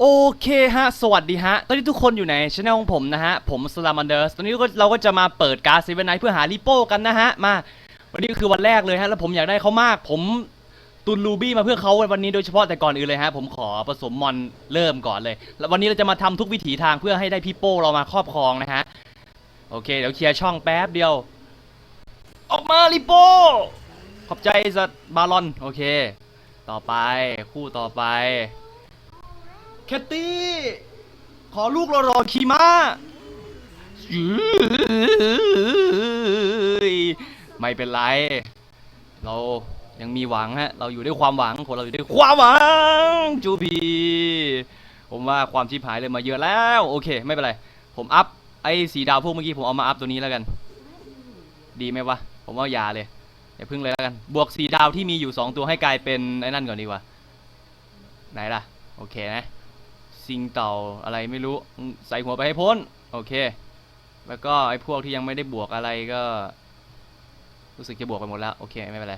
โอเคฮะ สวัสดีฮะ ตอนนี้ทุกคนอยู่ในช anel ของผมนะฮะ ผมสลามันเดอร์สตอนนี้ก็เราก็จะมาเปิดการ์ดเซเว่นไนท์เพื่อหาริโป้กันนะฮะ มา วันนี้ก็คือวันแรกเลยฮะ แล้วผมอยากได้เขามาก ผมตุนรูบี้มาเพื่อเขาวันนี้โดยเฉพาะแต่ก่อนอื่นเลยฮะ ผมขอผสมมอนเริ่มก่อนเลย แล้ววันนี้เราจะมาทำทุกวิถีทางเพื่อให้ได้พี่โป้เรามาครอบครองนะฮะ โอเค เดี๋ยวเคลียร์ช่องแป๊บเดียว ออกมาริโป้ ขอบใจสัตว์บาลอน โอเค ต่อไป คู่ต่อไป แคตตี้ ขอลูกรอรอคีมายืยไม่เป็นไร เรายังมีหวังฮะ เราอยู่ด้วยความหวังคนเราอยู่ด้วยความหวัง จูพี ผมว่าความชิบหายเลยมาเยอะแล้ว โอเค ไม่เป็นไร ผมอัพไอ้สีดาวพวกเมื่อกี้ผมเอามาอัพตัวนี้แล้วกัน ดีไหมวะ ผมว่าอย่าเลยอย่าพึ่งเลยแล้วกัน บวกสีดาวที่มีอยู่ 2 ตัวให้กลายเป็นไอ้นั่นก่อนดีกว่า ไหนล่ะ โอเคนะ ซิงเต่าอะไรไม่รู้ใส่หัวไปให้พ้น โอเค แล้วก็ไอ้พวกที่ยังไม่ได้บวกอะไรก็ รู้สึกจะบวกไปหมดแล้ว โอเค ไม่เป็นไร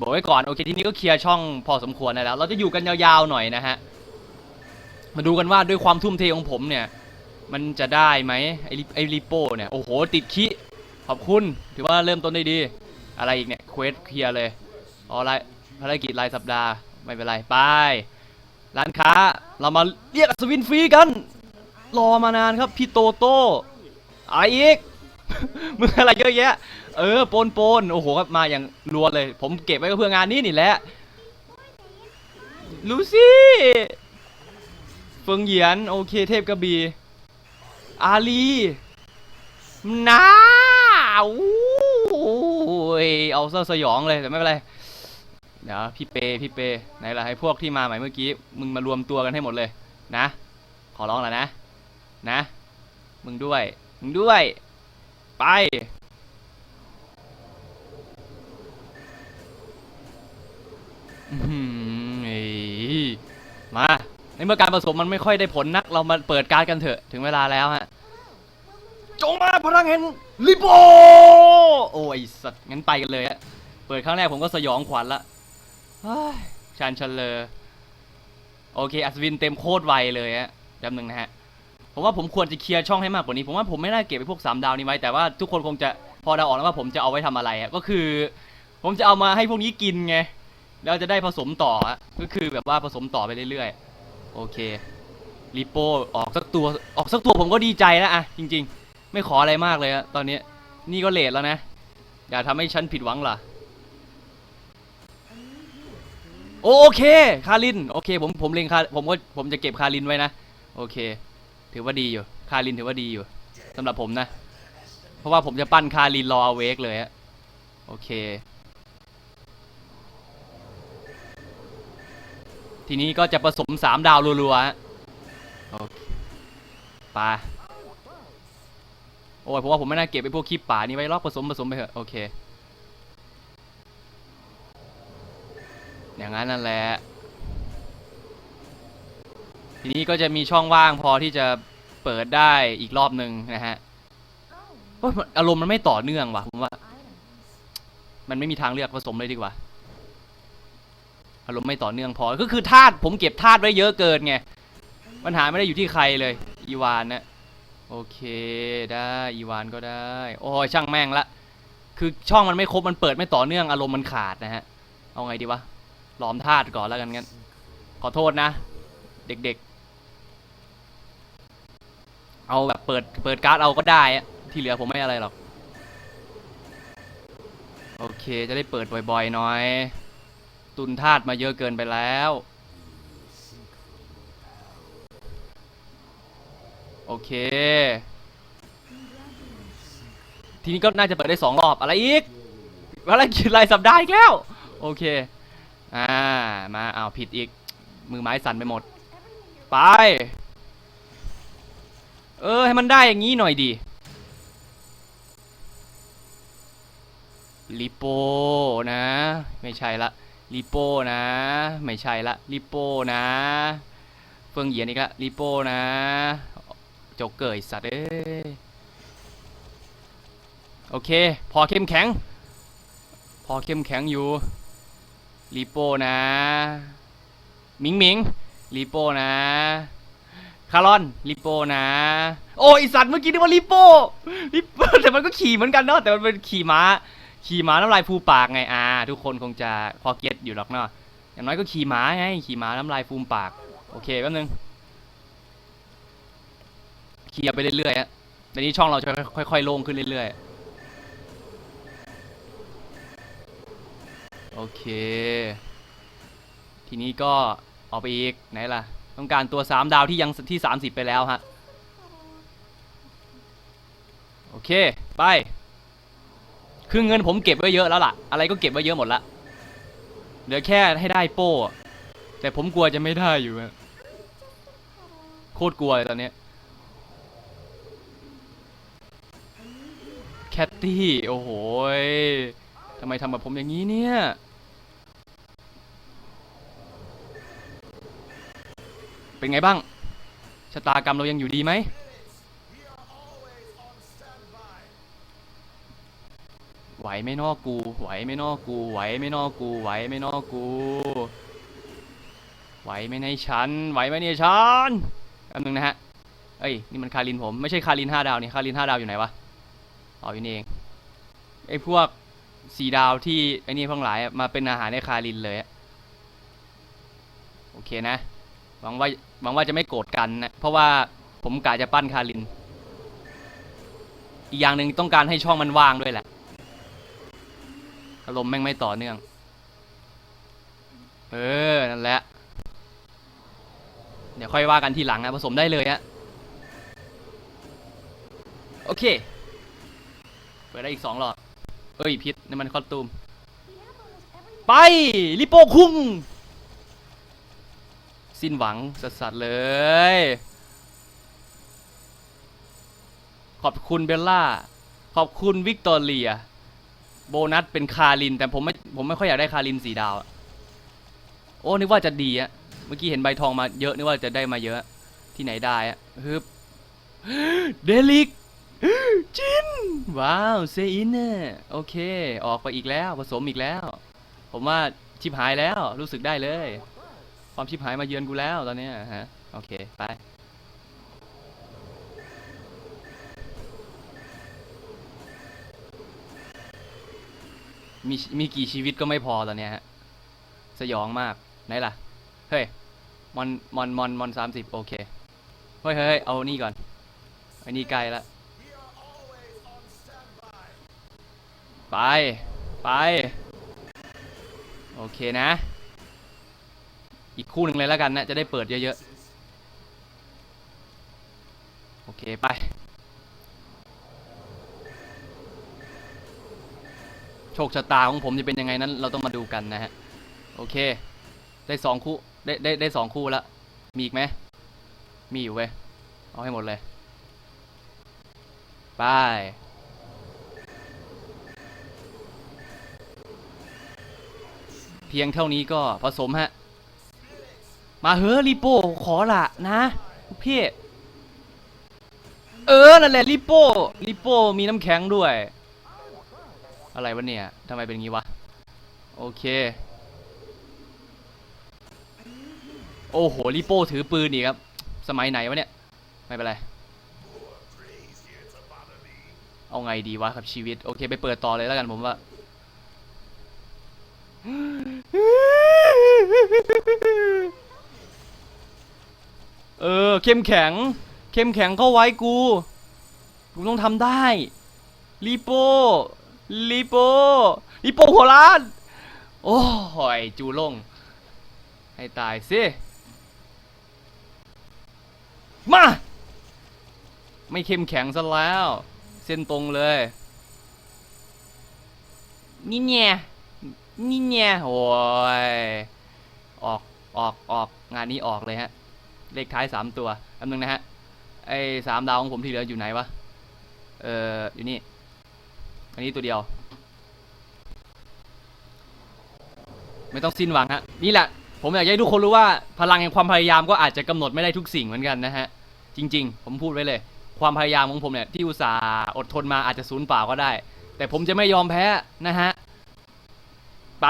บวกไว้ก่อน โอเค ทีนี้ก็เคลียร์ช่องพอสมควรได้แล้ว เราจะอยู่กันยาวๆหน่อยนะฮะ มาดูกันว่าด้วยความทุ่มเทของผมเนี่ย มันจะได้ไหมไอ้ไอ้ลิโป้เนี่ย โอ้โห ติดคิขอบคุณ ถือว่าเริ่มต้นได้ดี อะไรอีกเนี่ย เควสเคลียร์เลยอ๋อไรภารกิจรายสัปดาห์ ไม่เป็นไร ไป ร้านค้าเรามาเรียกอัศวินฟรีกัน รอมานานครับพี่โตโต้ไอาอีกมึงอะไรเยอะแยะ เออปนปนโอ้โหครับมาอย่างรัวเลย ผมเก็บไว้ก็เพื่องานนี้นี่แหละลูซี่เฟิงเหยียน โอเคเทพกระบี่อาลีน้าอู้ยเอาเสื้อสยองเลยแต่ไม่เป็นไร เดี๋ยวพี่เปพี่เปไหนล่ะให้พวกที่มาใหม่เมื่อกี้มึงมารวมตัวกันให้หมดเลยนะ ขอร้องแล้วนะนะ มึงด้วย มึงด้วย ไปมาในเมื่อการผสมมันไม่ค่อยได้ผลนัก เรามาเปิดการดกันเถอะถึงเวลาแล้วฮะจงมาพลังเห็นลิโบโอ้ยสัตว์งั้นไปกันเลยฮะเปิดครั้งแรกผมก็สยองขวัญละ ชานเชลเลอร์โอเค อัศวินเต็มโคตรไวเลยฮะจำหนึ่งนะฮะผมว่าผมควรจะเคลียร์ช่องให้มากกว่านี้ ผมว่าผมไม่น่าเก็บไปพวกสามดาวนี้ไว้ แต่ว่าทุกคนคงจะพอเดาออกแล้วว่าผมจะเอาไว้ทำอะไรอะก็คือ ผมจะเอามาให้พวกนี้กินไง แล้วจะได้ผสมต่อก็คือแบบว่าผสมต่อไปเรื่อยๆ โอเคริโปออกสักตัวออกสักตัวผมก็ดีใจแล้วอะจริง ๆ ไม่ขออะไรมากเลยอะตอนนี้นี่ก็เลทแล้วนะ อย่าทำให้ฉันผิดหวังล่ะ โอเค คาริน โอเค ผม ผมเล็งคาผมก็ผมจะเก็บคารินไว้นะ โอเค ถือว่าดีอยู่ คารินถือว่าดีอยู่สำหรับผมนะ เพราะว่าผมจะปั้นคารินรอเอาเวกเลยฮะ โอเค ทีนี้ก็จะผสมสามดาวรัวๆฮะ โอเคไปโอ้ยผมว่าผมไม่น่าเก็บไอ้พวกขี้ป่านี่ไว้ลอกผสมผสมไปเถอะ โอเค อย่างนั้นนั่นแหละ ทีนี้ก็จะมีช่องว่างพอที่จะเปิดได้อีกรอบหนึ่งนะฮะโอ้อารมณ์มันไม่ต่อเนื่องว่ะผมว่า มันไม่มีทางเลือกผสมเลยดีกว่า อารมณ์ไม่ต่อเนื่องพอ ก็คือธาตุผมเก็บธาตุไว้เยอะเกินไง ปัญหาไม่ได้อยู่ที่ใครเลย อีวานนะโอเคได้อีวานก็ได้ โอ้ยช่างแม่งละ คือช่องมันไม่ครบมันเปิดไม่ต่อเนื่องอารมณ์มันขาดนะฮะ เอาไงดีวะ หลอมธาตุก่อนแล้วกันงั้น ขอโทษนะ เด็กๆ เอาแบบเปิดเปิดการ์ดเอาก็ได้ที่เหลือผมไม่อะไรหรอก โอเคจะได้เปิดบ่อยๆหน่อย ตุนธาตุมาเยอะเกินไปแล้ว โอเค ทีนี้ก็น่าจะเปิดได้สองรอบอะไรอีกอะไรกินรายสัปดาห์อีกแล้ว โอเค อ่า มาอ้าวผิดอีก มือไม้สั่นไปหมด ไป เออ ให้มันได้อย่างนี้หน่อยดิลิโปนะ ไม่ใช่ละลิโปนะ ไม่ใช่ละลิโปนะ เฟื่องเหยียนอีกละลิโปนะโจกเกยสัตว์เอ้ยโอเค พอเข้มแข็ง พอเข้มแข็งอยู่ รีโป้นะหมิงหมิงลิโป้นะ คารอนลิโป้นะ โอ้ยไอ้สัตว์เมื่อกี้นึกว่าลิโป้ลิโป้แต่มันก็ขี่เหมือนกันเนาะแต่มันเป็นขี่ม้า ขี่ม้าน้ำลายฟูมปากไงอ่า ทุกคนคงจะพอเก็ตอยู่หรอกเนาะอย่างน้อยก็ขี่ม้าไงขี่ม้าน้ำลายฟูมปาก โอเคแป๊บนึงเคลียร์ไปเรื่อยๆฮะในนี้ช่องเราจะค่อยๆโล่งขึ้นเรื่อยๆ โอเค ทีนี้ก็เอาไปอีก ไหนล่ะ ต้องการตัว 3 ดาวที่ยังที่ 30 ไปแล้วฮะ โอเค ไป คือเงินผมเก็บไว้เยอะแล้วล่ะ อะไรก็เก็บไว้เยอะหมดละ เหลือแค่ให้ได้โป้ แต่ผมกลัวจะไม่ได้อยู่อะโคตรกลัวเลยตอนนี้แคตตี้ โอ้โหำไมทำกับผมอย่างนี้เนี่ย เป็นไงบ้าง ชะตากรรมเรายังอยู่ดีไหม ไหวไม่นอกกู ไหวไม่นอกกู ไหวไม่นอกกู ไหวไม่นอกกู ไหวไหมในฉัน ไหวไหมเนี่ยฉันแป๊บนึงนะฮะ เอ้ย นี่มันคารินผม ไม่ใช่คารินห้าดาวนี่ คารินห้าดาวอยู่ไหนวะ อ๋ออยู่นี่เองไอ้พวก สีดาวที่ไอ้นี่ทั้งหลายมาเป็นอาหารในคารินเลยโอเคนะหวังว่าหวังว่าจะไม่โกรธกันนะเพราะว่าผมกะจะปั้นคาริน อีกอย่างหนึ่งต้องการให้ช่องมันว่างด้วยแหละอารมณ์แม่งไม่ต่อเนื่อง เออ นั่นแหละ เดี๋ยวค่อยว่ากันทีหลังนะผสมได้เลยฮะโอเค เปิดได้อีกสองหลอด เอ้ยพิษนี่มันคอสตูม ไปลิโป้คุ้งสิ้นหวังสัสๆเลย ขอบคุณเบลล่า ขอบคุณวิกตอเรีย โบนัสเป็นคาริน แต่ผมไม่ผมไม่ค่อยอยากได้คารินสีดาวอะโอ้นึกว่าจะดีอะเมื่อกี้เห็นใบทองมาเยอะนึกว่าจะได้มาเยอะ ที่ไหนได้อะฮึบเดลิก จิน ว้าว เซอินเน่โอเค ออกไปอีกแล้ว ผสมอีกแล้ว ผมว่าชิบหายแล้ว รู้สึกได้เลย ความชิบหายมาเยือนกูแล้วตอนเนี้ยฮะ โอเค ไป มีมีกี่ชีวิตก็ไม่พอตอนเนี้ยฮะ สยองมาก ไหนล่ะ เฮ้ย มอน มอน มอน มอนสามสิบโอเค เฮ้ยเฮ้ยเอานี่ก่อนไอ้นี่ใกลละ ไป ไป โอเคนะ อีกคู่หนึ่งเลยแล้วกันนะ จะได้เปิดเยอะๆ โอเค ไป โชคชะตาของผมจะเป็นยังไงนั้น เราต้องมาดูกันนะฮะ โอเค ได้สองคู่ ได้ได้ได้สองคู่แล้ว มีอีกไหม มีอยู่เว้ย เอาให้หมดเลย ไป พียงเท่านี้ก็ผสมฮะ มาเฮ้อริโป้ขอละนะพี่เออนั่นแหละริโป้ริโป้มีน้ำแข็งด้วย อะไรวะเนี่ยทำไมเป็นงี้วะ โอเค โอ้โหริโป้ถือปืนอีกครับ สมัยไหนวะเนี่ย ไม่เป็นไร เอาไงดีวะครับชีวิต โอเคไปเปิดต่อเลยแล้วกันผมว่า เออ เข้มแข็ง เข้มแข็งเข้าไว้กู กูต้องทำได้ลีโป้ลีโป้ลีโป้หัวล้าน โอ้ยจูลง ให้ตายสิมา ไม่เข้มแข็งซะแล้ว เส้นตรงเลย นี่เนี่ยนี่เนี่ยโอ้ย ออกออกงานนี้ออกเลยฮะ เลขท้ายสามตัวแป๊บนึงนะฮะ ไอ้สามดาวของผมที่เหลืออยู่ไหนวะ เอ่อ อยู่นี่ อันนี้ตัวเดียว ไม่ต้องสิ้นหวังฮะ นี่แหละ ผมอยากให้ทุกคนรู้ว่าพลังแห่งความพยายามก็อาจจะกำหนดไม่ได้ทุกสิ่งเหมือนกันนะฮะ จริง ๆ ผมพูดไว้เลย ความพยายามของผมเนี่ยที่อุตส่าห์อดทนมาอาจจะสูญเปล่าก็ได้ แต่ผมจะไม่ยอมแพ้นะฮะ ไป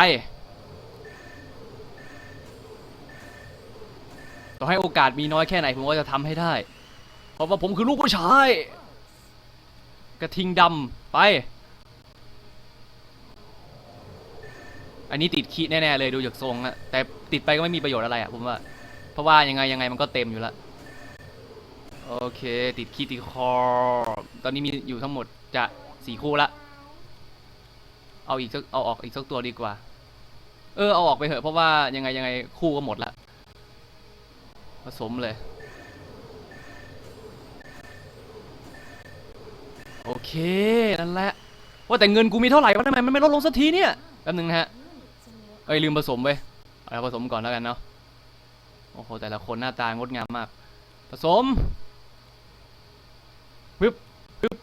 ต่อให้โอกาสมีน้อยแค่ไหนผมก็จะทำให้ได้ เพราะว่าผมคือลูกผู้ชาย กระทิงดำไป อันนี้ติดคีแน่ๆเลยดูจากทรงอะแต่ติดไปก็ไม่มีประโยชน์อะไรอะผมว่า เพราะว่ายังไงยังไงมันก็เต็มอยู่แล้วโอเค ติดคีติดคอ ตอนนี้มีอยู่ทั้งหมดจะสี่คู่ละ เอาอีกสักเอาออกอีกสักตัวดีกว่า เออเอาออกไปเถอะเพราะว่ายังไงยังไงคู่ก็หมดละ ผสมเลย โอเค นั่นแหละ ว่าแต่เงินกูมีเท่าไหร่วะทำไมมันไม่ลดลงสักทีเนี่ยแป๊บนึงนะฮะ เอ้ยลืมผสมไปเอาผสมก่อนแล้วกันเนาะ โอ้โห แต่ละคนหน้าตางดงามมาก ผสมปึ๊บปึ๊บ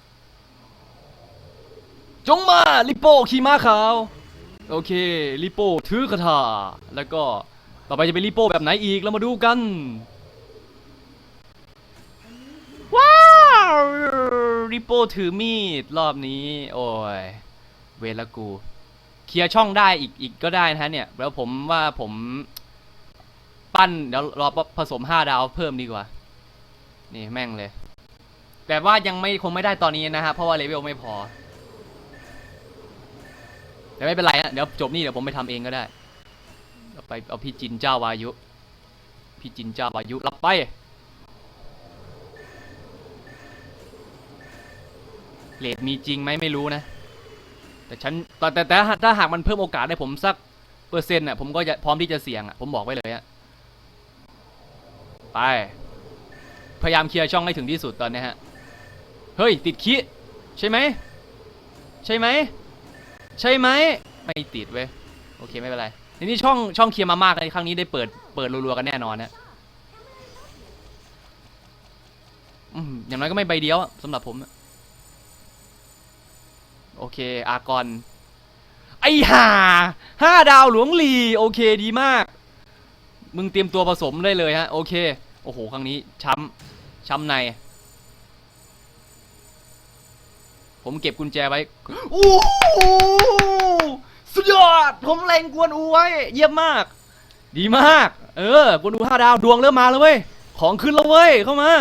จงมา ลิโป้ขี่ม้าขาว โอเค ลิโป้ถือคาถา แล้วก็ต่อไปจะเป็นลิโป้แบบไหนอีก เรามาดูกัน ว้าว ริโป้ถือมีดรอบนี้ โอ้ย เวลกู เคลียร์ช่องได้อีกอีกก็ได้นะฮะเนี่ย แล้วผมว่าผมปั้นเดี๋ยวรอผสม5ดาวเพิ่มดีกว่า นี่แม่งเลย แต่ว่ายังไม่คงไม่ได้ตอนนี้นะฮะ เพราะว่าเลเวลไม่พอ แต่ไม่เป็นไรฮะเดี๋ยวจบนี่เดี๋ยวผมไปทำเองก็ได้ ไปเอาพี่จินเจ้าวายุ พี่จินเจ้าวายุรับไป เลทมีจริงไหมไม่รู้นะ แต่ฉันแต่แต่แต่ถ้าหากมันเพิ่มโอกาสให้ผมสักเปอร์เซ็นต์อะผมก็จะพร้อมที่จะเสี่ยงอะผมบอกไว้เลยอะไป พยายามเคลียร์ช่องให้ถึงที่สุดตอนนี้ฮะ เฮ้ย ติดคิใช่ไหม ใช่ไหม ใช่ไหม ไม่ติดเว้ย โอเค ไม่เป็นไรทีนี้ช่องช่องเคลียร์มามากเลยครั้งนี้ได้เปิดเปิดรัวๆกันแน่นอนนะอืมอย่างน้อยก็ไม่ใบเดียวสำหรับผมอะ โอเค อากอน ไอ้ห่าห้าดาวหลวงลี โอเคดีมาก มึงเตรียมตัวผสมได้เลยฮะ โอเค โอ้โห ครั้งนี้ ช้ำ ช้ำใน ผมเก็บกุญแจไว้โอ้สุดยอด ผมเล็งกวนอูไว้ เยี่ยมมาก ดีมาก เออกวนอูห้าดาวดวงเริ่มมาแล้วเว้ย ของขึ้นแล้วเว้ย เข้ามา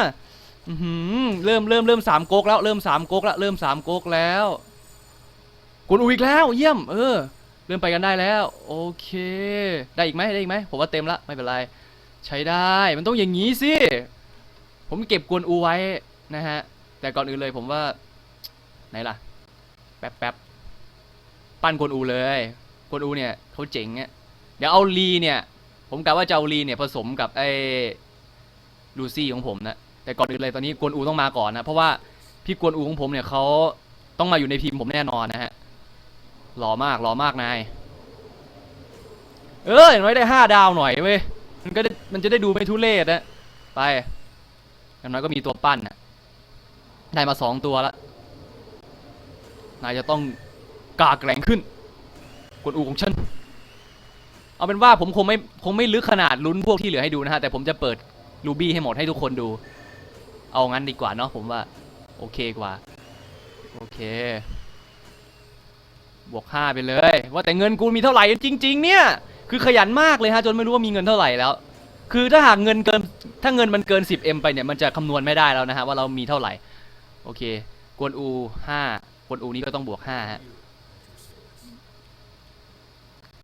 เริ่มเริ่มเริ่มสามก๊กแล้ว เริ่มสามก๊กแล้ว เริ่มสามก๊กแล้ว กวนอูอีกแล้วเยี่ยม เออ เริ่มไปกันได้แล้ว โอเค ได้อีกไหมได้อีกไหมผมว่าเต็มละไม่เป็นไร ใช้ได้มันต้องอย่างนี้สิ ผมเก็บกวนอูไว้นะฮะ แต่ก่อนอื่นเลยผมว่า ไหนล่ะ แป๊บแป๊บปั้นกวนอูเลยกวนอูเนี่ยเขาเจ๋งเนี่ยเดี๋ยวเอาลีเนี่ย ผมกะว่าจะเอาลีเนี่ยผสมกับไอ้ลูซี่ของผมนะแต่ก่อนอื่นเลยตอนนี้กวนอูต้องมาก่อนนะเพราะว่าพี่กวนอูของผมเนี่ยเขาต้องมาอยู่ในทีมผมแน่นอนนะฮะ หล่อมากหล่อมากนาย เอออย่างน้อยได้ห้าดาวหน่อยเว้ย มันก็มันจะได้ดูไม่ทุเรศนะ ไปอย่างน้อยก็มีตัวปั้นน่ะได้มาสองตัวละนายจะต้องกล้าแกร่งขึ้น กวนอูของฉัน เอาเป็นว่าผมคงไม่คงไม่ลึกขนาดลุ้นพวกที่เหลือให้ดูนะฮะ แต่ผมจะเปิดรูบี้ให้หมดให้ทุกคนดู เอางั้นดีกว่าเนาะผมว่า โอเคกว่า โอเค บวกห้าไปเลย ว่าแต่เงินกูมีเท่าไหร่จริง ๆ เนี่ย คือขยันมากเลยฮะจนไม่รู้ว่ามีเงินเท่าไหร่แล้ว คือถ้าหากเงินเกินถ้าเงินมันเกิน 10M ไปเนี่ยมันจะคำนวณไม่ได้แล้วนะฮะว่าเรามีเท่าไหร่ โอเค กวนอูห้ากวนอูนี้ก็ต้องบวกห้าฮะ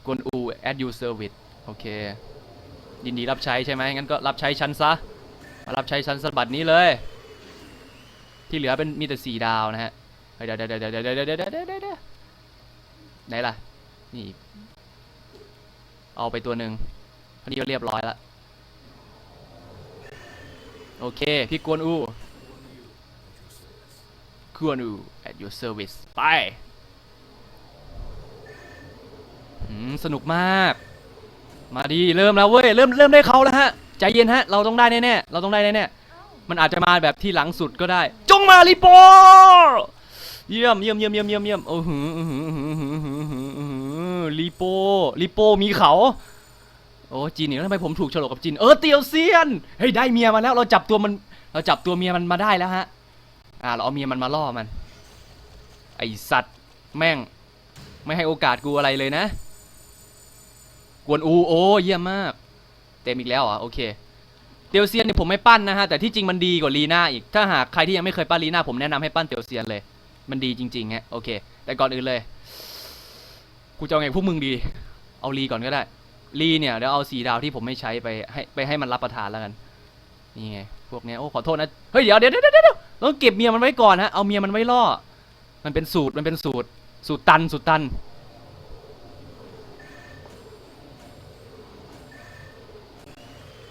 กวนอู add you service โอเค ยินดีรับใช้ใช่ไหมงั้นก็รับใช้ชั้นซะมารับใช้ชั้นสบัดนี้เลย ที่เหลือเป็นมีแต่สี่ดาวนะฮะเฮ้ยเดี๋ยวเดี๋ยวเดี๋ยวเดี๋ยวเดี๋ยวเดี๋ยว ไหนล่ะ นี่ เอาไปตัวหนึ่งอันนี้ก็เรียบร้อยละโอเค พี่กวนอูกวนอู at your service ไปสนุกมาก มาดีเริ่มแล้วเว้ย เริ่มเริ่มได้เขาแล้วฮะ ใจเย็นฮะ เราต้องได้แน่ๆ เราต้องได้แน่ๆ มันอาจจะมาแบบที่หลังสุดก็ได้ จงมาลิโป เยี่ยมเยี่ยมเยี่ยมเยี่ยมเยี่ยมเยี่ยมโอ้โหอื้อหืออื้อหืออื้อหืออื้อหืออื้อหือลิโปลิโปมีเขา โอ้จีนนี่ทำไมผมถูกฉลกกับจีน เออเตียวเซียน เฮ้ยได้เมียมาแล้ว เราจับตัวมัน เราจับตัวเมียมันมาได้แล้วฮะ อ่าเราเอาเมียมันมาล่อมัน ไอสัตว์แม่ง ไม่ให้โอกาสกูอะไรเลยนะ กวนอูโอ้เยี่ยมมาก เต็มอีกแล้วอะโอเคเตียวเซียนเนี่ยผมไม่ปั้นนะฮะแต่ที่จริงมันดีกว่าลีน่าอีกถ้าหากใครที่ยังไม่เคยปั้นลีน่าผมแนะนำให้ปั้นเตียวเซียนเลย มันดีจริงๆฮะโอเค แต่ก่อนอื่นเลยกูจะเอาไงพวกมึงดี เอาลีก่อนก็ได้ลีเนี่ยเดี๋ยวเอาสีดาวที่ผมไม่ใช้ไปให้ไปให้มันรับประทานแล้วกันนี่ไงพวกเนี้ยโอ้ขอโทษนะเฮ้ยเดี๋ยวเดี๋ยวเดี๋ยวเดี๋ยวต้องเก็บเมียมันไว้ก่อนฮะเอาเมียมันไว้ล่อ มันเป็นสูตรมันเป็นสูตร สูตรตันสูตรตัน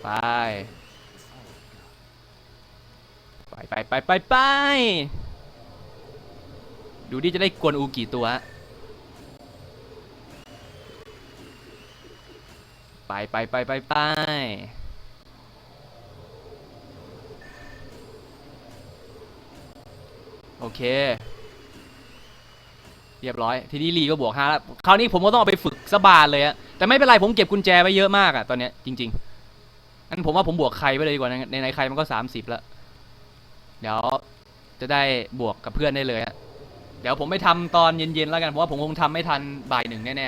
ไปไปไปไปไปไป ดูดิจะได้กวนอูกี่ตัว ไปไปไปไปไปโอเค เรียบร้อย ทีนี้ลีก็บวกห้าแล้ว คราวนี้ผมก็ต้องเอาไปฝึกสบานเลยอะแต่ไม่เป็นไรผมเก็บกุญแจไว้เยอะมากอะตอนเนี้ยจริงๆงั้นผมว่าผมบวกใครไปเลยดีกว่าในในใครมันก็สามสิบแล้ว เดี๋ยวจะได้บวกกับเพื่อนได้เลยอะ ดี๋ยวผมไม่ทำตอนเย็นๆแล้วกันเพราะว่าผมคงทำไม่ทันบ่ายหนึ่งแน่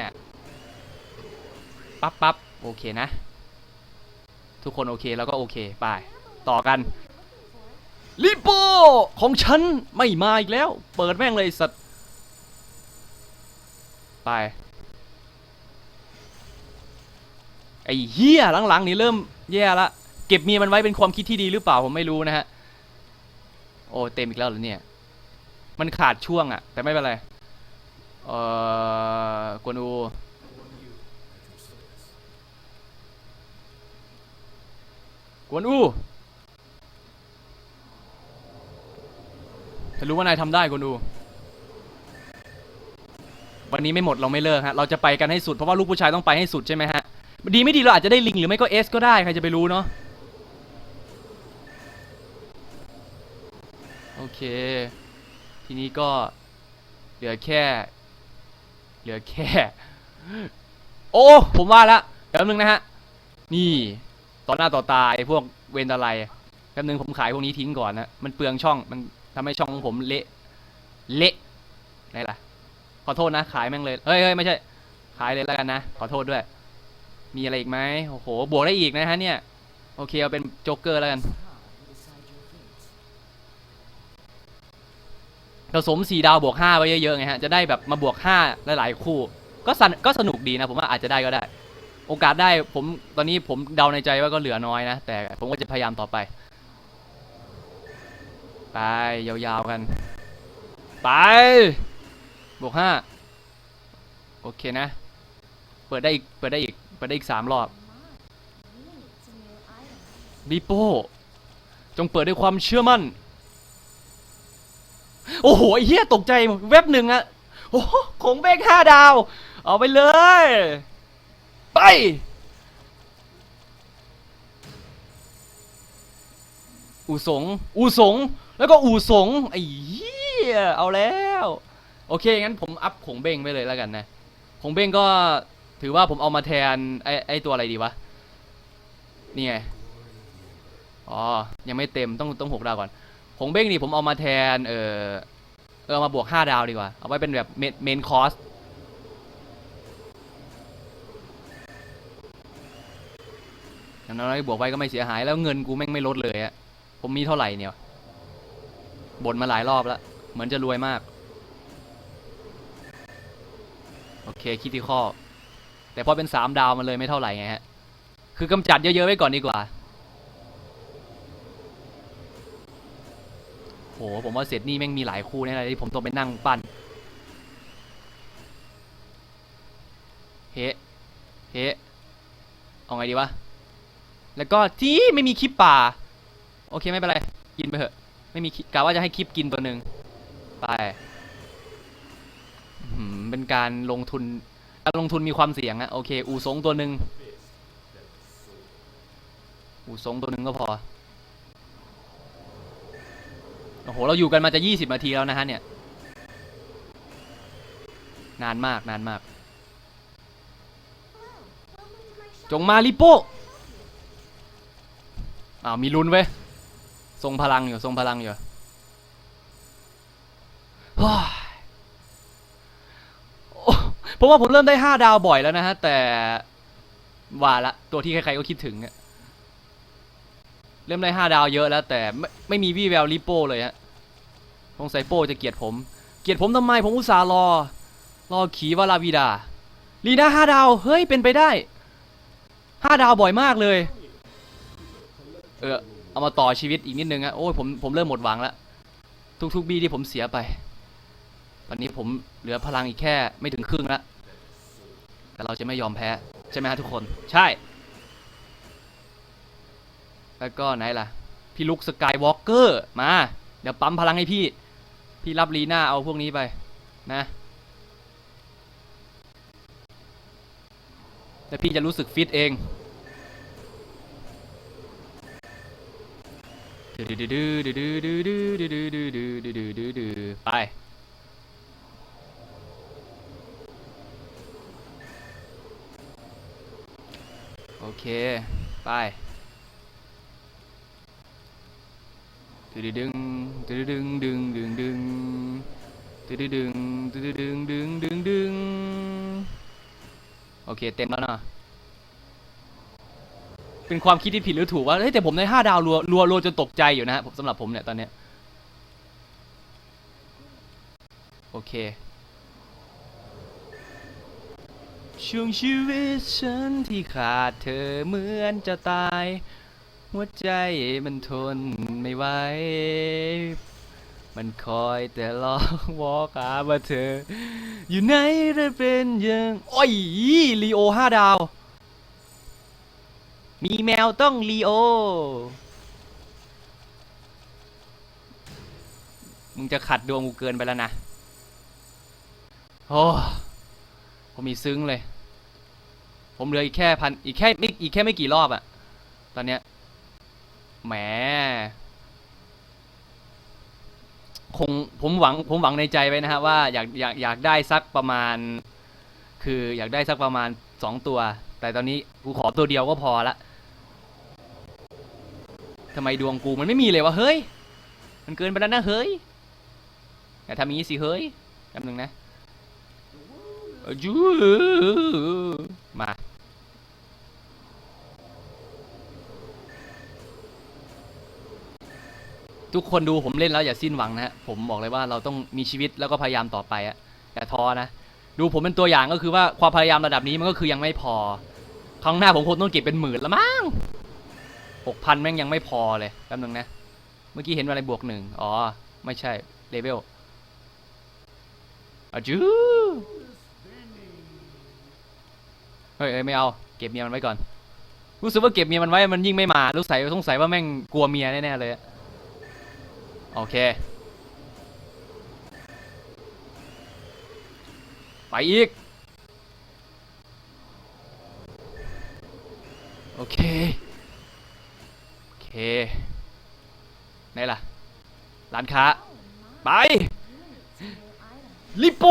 ๆปั๊บปั๊บโอเคนะ ทุกคนโอเคแล้วก็โอเค ไป ต่อกันลิโปของฉันไม่มาอีกแล้ว เปิดแม่งเลยสัตว์ไปไอ้เหี้ยหลังๆ นี่เริ่มแย่ละเก็บเมียมันไว้เป็นความคิดที่ดีหรือเปล่าผมไม่รู้นะฮะ โอ้เต็มอีกแล้วเหรอเนี่ย มันขาดช่วงอะแต่ไม่เป็นไร เอ่อกวนอูกวนอูฉันรู้ว่านายทำได้กวนอูวันนี้ไม่หมดเราไม่เลิกฮะ เราจะไปกันให้สุดเพราะว่าลูกผู้ชายต้องไปให้สุดใช่ไหมฮะ ดีไม่ดีเราอาจจะได้ลิงหรือไม่ก็เอสก็ได้ ใครจะไปรู้เนาะ โอเค ทีนี้ก็เหลือแค่ เหลือแค่ โอ้ ผมว่าแล้วเดี๋ยวนึงนะฮะ นี่ต่อหน้าต่อตาไอ้พวกเวนตาไลแป๊บนึงผมขายพวกนี้ทิ้งก่อนนะ มันเปลืองช่อง มันทำให้ช่องของผมเละ เละไหนล่ะ ขอโทษนะ ขายแม่งเลย เฮ้ยเฮ้ยไม่ใช่ ขายเลยแล้วกันนะ ขอโทษด้วย มีอะไรอีกไหมโอ้โห บวกได้อีกนะฮะเนี่ย โอเค เอาเป็นโจ๊กเกอร์แล้วกัน ผ สมสีดาวบวกห้าไว้เยอะๆไงฮะ จะได้แบบมาบวกห้าหลายๆคู่ ก็สนก็สนุกดีนะ ผมว่าอาจจะได้ก็ได้ โอกาสได้ผมตอนนี้ผมเดาในใจว่าก็เหลือน้อยนะ แต่ผมก็จะพยายามต่อไป ไปยาวๆกัน ไป บวกห้าโอเคนะ เปิดได้อีก เปิดได้อีก เปิดได้อีกสามรอบดิโป้ จงเปิดด้วยความเชื่อมั่น อ้โหไอ้เหี้ยตกใจเว็บหนึ่งอะโอ้โหของเบกห้าดาว เอาไปเลย ไป อูสง อูสง แล้วก็อูสงไอ้เหี้ยเอาแล้ว โอเค งั้นผมอัพผงเบงไปเลยแล้วกันนะผงเบงก็ถือว่าผมเอามาแทนไอ้ไอ้ตัวอะไรดีวะ นี่ไง อ๋อ ยังไม่เต็มต้องต้องหกดาวก่อนผงเบ้งนี่ผมเอามาแทน เออ เออมาบวกห้าดาวดีกว่า เอาไว้เป็นแบบเมนเมนคอสอย่างน้อยบวกไว้ก็ไม่เสียหายแล้วเงินกูแม่งไม่ลดเลยอะผมมีเท่าไหร่เนี่ยบ่นมาหลายรอบแล้ว เหมือนจะรวยมาก โอเคคิดที่ข้อ แต่พอเป็นสามดาวมันเลยไม่เท่าไหร่ไงฮะ คือกำจัดเยอะๆไว้ก่อนดีกว่า โหผมว่าเสร็จนี่แม่งมีหลายคู่แน่เลยที่ผมต้องไปนั่งปั้นเฮ้เฮ้เอาไงดีวะ แล้วก็ที่ไม่มีคลิปป่า โอเคไม่เป็นไร กินไปเถอะ ไม่มีกะว่าจะให้คลิปกินตัวหนึ่งไปเป็นการลงทุน การลงทุนมีความเสี่ยงอะโอเค อูสงตัวหนึ่งอูสงตัวหนึ่งก็พอ โอ้โห เราอยู่กันมาจะยี่สิบนาทีแล้วนะฮะเนี่ย นานมาก นานมาก จงมาลิโป้อ้าว มีลุ้นเว้ย ทรงพลังอยู่ ทรงพลังอยู่เฮ้ยโอ้ผมว่าผมเริ่มได้ห้าดาวบ่อยแล้วนะฮะ แต่ว่าละ ตัวที่ใครๆก็คิดถึงอะ เริ่มได้ห้าดาวเยอะแล้วแต่ไม่ไม่มีวี่แววริโป้เลยฮะสงสัยโป้จะเกลียดผม เกลียดผมทำไมผมอุตส่าห์รอ รอขี่วาลาวีดา ลีน่าห้าดาว เฮ้ย เป็นไปได้ห้าดาวบ่อยมากเลย เออ เอามาต่อชีวิตอีกนิดนึงอะโอ้ยผมผมเริ่มหมดหวังแล้ว ทุกๆ บีที่ผมเสียไปตอนนี้ผมเหลือพลังอีกแค่ไม่ถึงครึ่งแล้วแต่เราจะไม่ยอมแพ้ ใช่ไหมฮะทุกคน ใช่ แล้วก็ไหนล่ะ พี่ลุกสกายวอล์กเกอร์มา เดี๋ยวปั๊มพลังให้พี่ พี่รับลีน่าเอาพวกนี้ไปนะแล้วพี่จะรู้สึกฟิตเองไปโอเค ไป ตึดึงตึดึงดึงดึงดึงตึดึงตึดึงดึงดึงดึงโอเคเต็มแล้วนะเป็นความคิดที่ผิดหรือถูกว่าเฮ้ยแต่ผมในห้าดาวรัวรัวรัวจนตกใจอยู่นะฮะสำหรับผมเนี่ยตอนเนี้ยโอเคช่วงชีวิตฉันที่ขาดเธอเหมือนจะตาย หัวใจมันทนไม่ไหว มันคอยแต่รอวอกหาว่าเธอ อยู่ไหนหรือเป็นยังโอ้ยลีโอห้าดาว มีแมวต้องลีโอ มึงจะขัดดวงกูเกินไปแล้วนะ โอ้ผมมีซึ้งเลย ผมเหลืออีกแค่พันอีกแค่ไม่อีกแค่ไม่กี่รอบอะตอนเนี้ย แหม คงผมหวัง ผมหวังในใจไว้นะฮะว่าอยากอยากอยากได้สักประมาณ คืออยากได้สักประมาณสองตัว แต่ตอนนี้กูขอตัวเดียวก็พอละทำไมดวงกูมันไม่มีเลยวะเฮ้ย มันเกินไปแล้วนะเฮ้ยอย่าทำอย่างนี้สิเฮ้ยแป๊บนึงนะจูมา ทุกคนดูผมเล่นแล้วอย่าสิ้นหวังนะฮะผมบอกเลยว่าเราต้องมีชีวิตแล้วก็พยายามต่อไปอะอย่าท้อนะดูผมเป็นตัวอย่างก็คือว่าความพยายามระดับนี้มันก็คือยังไม่พอครั้งหน้าผมคงต้องเก็บเป็นหมื่นละมั้งหกพันแม่งยังไม่พอเลยแป๊บนึงนะ เมื่อกี้เห็นอะไรบวกหนึ่งอ๋อ ไม่ใช่เลเวลอะจูเฮ้ยเอ้ยไม่เอา เก็บเมียมันไว้ก่อน รู้สึกว่าเก็บเมียมันไว้มันยิ่งไม่มา รู้สัยสงสัยว่าแม่งกลัวเมียแน่ๆเลยอะ โอเค ไปอีก โอเค โอเค ไหนล่ะ ร้านค้า ไป ลิโป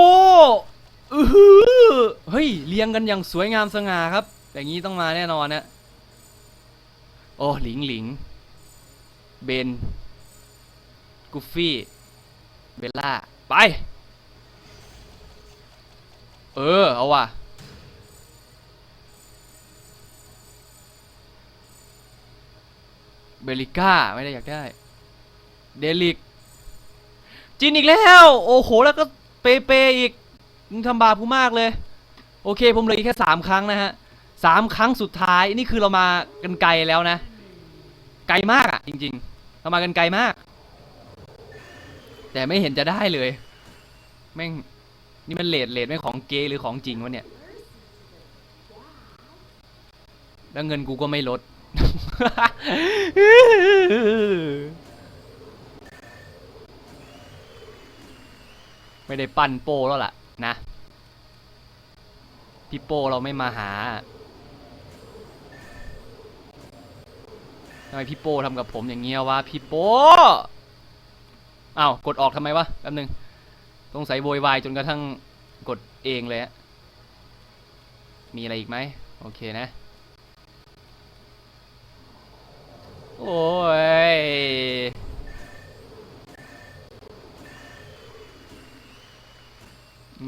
อือหือเฮ้ย เรียงกันอย่างสวยงามสง่าครับ อย่างนี้ต้องมาแน่นอนนะโอ้ หลิงหลิง เบน กูฟี่เบลล่า ไป เออ เอาว่ะ เบลิก้า ไม่ได้อยากได้ เดลิก จินอีกแล้ว โอ้โห แล้วก็เปเปอีก มึงทำบาปกูมากเลย โอเค ผมเหลืออีกแค่สามครั้งนะฮะสามครั้งสุดท้าย นี่คือเรามากันไกลแล้วนะ ไกลมากอะ จริง ๆ เรามากันไกลมาก แต่ไม่เห็นจะได้เลย แม่ง นี่มันเลดเลดไม่ของเกย์หรือของจริงวะเนี่ย แล้วเงินกูก็ไม่ลด ไม่ได้ปั้นโป้แล้วล่ะ นะ พี่โป้เราไม่มาหาทำไมพี่โป้ทำกับผมอย่างเงี้ยวะพี่โป้ อ้าวกดออกทำไมวะแป๊บนึงสงสัยโวยวายจนกระทั่งกดเองเลยอะมีอะไรอีกไหมโอเคนะ โอ้ย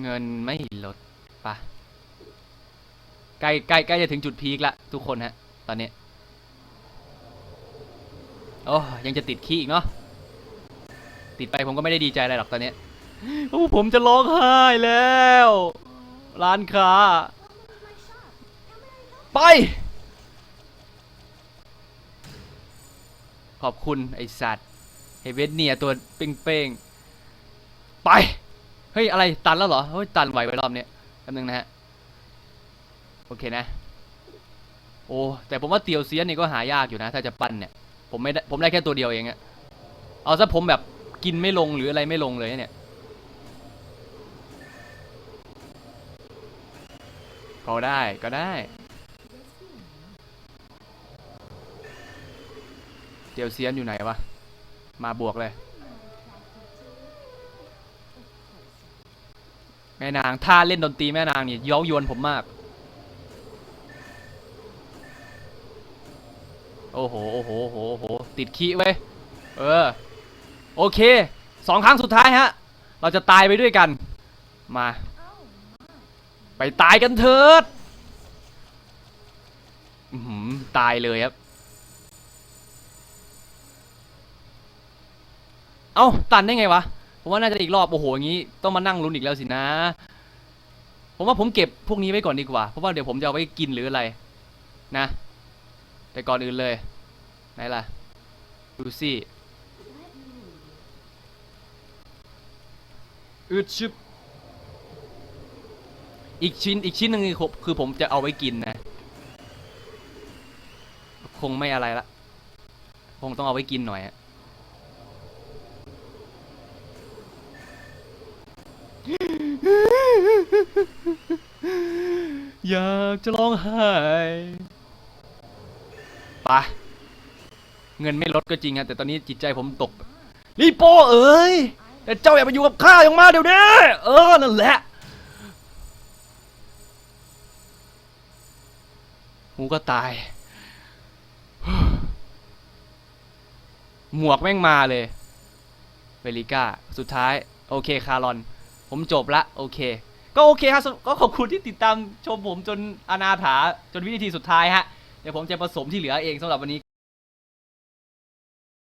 เงินไม่ลดปะใกล้ใกล้ใกล้จะถึงจุดพีคละทุกคนฮะ ตอนนี้ โอ้ยังจะติดขี้อีกเนาะ ติดไปผมก็ไม่ได้ดีใจอะไรหรอกตอนนี้โอ้ผมจะร้องไห้แล้ว ร้านค้า ไป ขอบคุณไอสัตว์เฮเวนเนียตัวเป้งๆ ไป เฮ้ย อะไรตันแล้วเหรอ เฮ้ย ตันไหวไว้รอบเนี้ยแป๊บนึงนะฮะ โอเคนะ โอ้ แต่ผมว่าเตียวเซียนนี่ก็หายากอยู่นะ ถ้าจะปั้นเนี่ย ผมไม่ได้ผมได้แค่ตัวเดียวเองอะเอาซะผมแบบ กินไม่ลงหรืออะไรไม่ลงเลยเนี่ยก็ได้ก็ได้เตียวเซียนอยู่ไหนวะ มาบวกเลย แม่นางท่าเล่นดนตรีแม่นางนี่เย้ายวนผมมาก โอ้โห โอ้โหโอ้โหโอ้โหติดขี้ไว้ เออ โอเคสองครั้งสุดท้ายฮะ เราจะตายไปด้วยกัน มา ไปตายกันเถิดตายเลยครับ เอ้า ตันได้ไงวะ ผมว่าน่าจะอีกรอบ โอ้โหอย่างนี้ต้องมานั่งลุ้นอีกแล้วสินะ ผมว่าผมเก็บพวกนี้ไว้ก่อนดีกว่า เพราะว่าเดี๋ยวผมจะเอาไว้กินหรืออะไร นะ แต่ก่อนอื่นเลย ไหนล่ะ ดูสิ อืดชึบอีกชิ้นอีกชิ้นหนึ่งคือคือผมจะเอาไว้กินนะ คงไม่อะไรละ คงต้องเอาไว้กินหน่อยอยากจะร้องไห้ปะเงินไม่ลดก็จริงอะแต่ตอนนี้จิตใจผมตกรีโป้เอ้ย แต่เจ้าอย่าไปอยู่กับข้าอย่างมาเดี๋ยวนี้เออนั่นแหละหูก็ตาย หมวกแม่งมาเลยเวลิก้า สุดท้าย โอเคคารอน ผมจบละ โอเค ก็โอเคครับก็ขอบคุณที่ติดตามชมผมจนอนาถาจนวินาทีสุดท้ายฮะ เดี๋ยวผมจะผสมที่เหลือเองสำหรับวันนี้